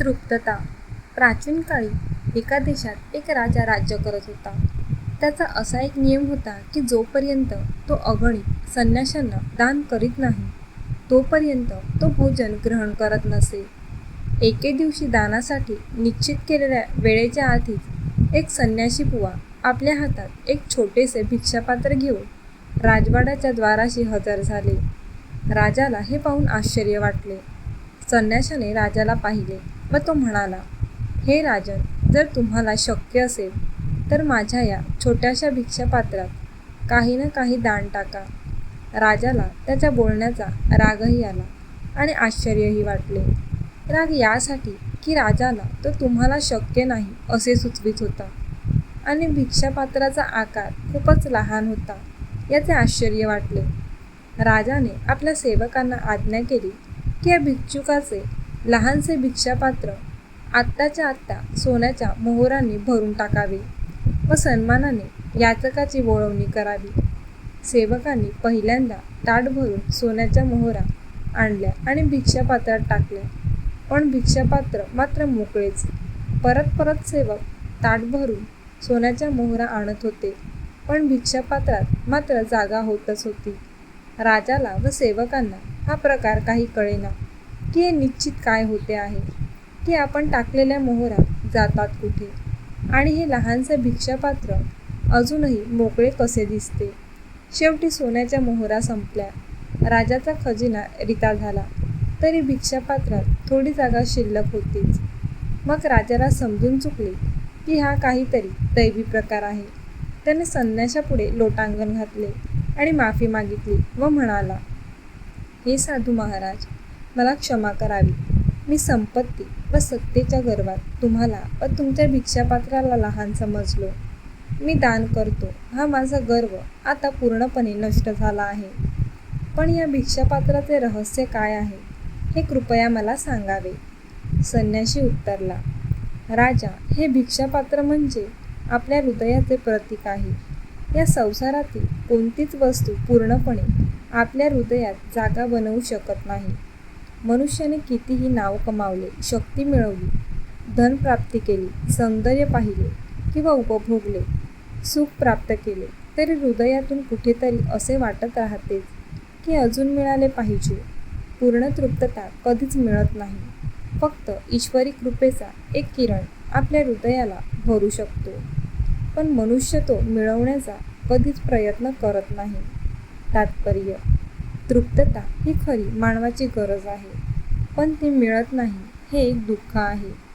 तृप्तता. प्राचीन काळी एका देशात एक राजा राज्य करत होता. त्याचा असा एक नियम होता की जोपर्यंत तो अगणित संन्याशांना दान करीत नाही तोपर्यंत तो भोजन ग्रहण करत नसे. एके दिवशी दानासाठी निश्चित केलेल्या वेळेच्या आधीच एक संन्याशी बुवा आपल्या हातात एक छोटेसे भिक्षापात्र घेऊन राजवाड्याच्या द्वाराशी हजर झाले. राजाला हे पाहून आश्चर्य वाटले. संन्याशाने राजाला पाहिले व तो म्हणाला हे राजन जर तुम्हाला शक्य असेल तर माझ्या या छोट्याशा भिक्षापात्रात काही ना काही दान टाका. राजाला त्याच्या बोलण्याचा रागही आला आणि आश्चर्यही वाटले. राग यासाठी की राजाला तो तुम्हाला शक्य नाही असे सुचवित होता. आणि भिक्षापात्राचा आकार खूपच लहान होता याचे आश्चर्य वाटले. राजाने आपल्या सेवकांना आज्ञा केली या भिक्षुकाचे लहानसे भिक्षापात्र आत्ताच्या आत्ता सोन्याच्या मोहरांनी भरून टाकावे व सन्मानाने याचकाची वळवणी करावी. सेवकांनी पहिल्यांदा ताट भरून सोन्याच्या मोहरा आणल्या आणि भिक्षापात्रात टाकल्या. पण भिक्षापात्र मात्र मोकळेच. परत परत सेवक ताट भरून सोन्याच्या मोहरा आणत होते. पण भिक्षापात्रात मात्र जागा होतच होती. राजाला व सेवकांना हा प्रकार काही कळेना. की हे निश्चित काय होते आहे? की आपण टाकलेल्या मोहरा जातात कुठे? आणि हे लहानसे भिक्षापात्र अजूनही मोकळे कसे दिसते? शेवटी सोन्याच्या मोहरा संपल्या. राजाचा खजिना रिता झाला. तरी भिक्षापात्रात थोडी जागा शिल्लक होतीच. मग राजाला समजून चुकले की हा काहीतरी दैवी प्रकार आहे. त्याने संन्याशापुढे लोटांगण घातले. आणि माफी मागितली व म्हणाला हे साधू महाराज मला क्षमा करावी. मी संपत्ती व सत्तेच्या गर्वात तुम्हाला व तुमच्या भिक्षापात्राला लहान समजलो. मी दान करतो. हा माझा गर्व आता पूर्णपणे नष्ट झाला आहे. पण या भिक्षापात्राचे रहस्य काय आहे हे कृपया मला सांगावे. संन्याशी उत्तरला राजा हे भिक्षापात्र म्हणजे आपल्या हृदयाचे प्रतीक आहे. या संसारातील कोणतीच वस्तू पूर्णपणे आपल्या हृदयात जागा बनवू शकत नाही. मनुष्याने कितीही नाव कमावले शक्ती मिळवली धन प्राप्ती केली सौंदर्य पाहिले किंवा उपभोगले सुख प्राप्त केले तरी हृदयातून कुठेतरी असे वाटत राहतेच की अजून मिळाले पाहिजे. पूर्ण तृप्तता कधीच मिळत नाही. फक्त ईश्वरी कृपेचा एक किरण आपल्या हृदयाला भरू शकतो. पण मनुष्य तो मिळवण्याचा कधीच प्रयत्न करत नाही. तात्पर्य तृप्तता ही खरी मानवाची गरज आहे. पण ती मिळत नाही हे एक दुःख आहे.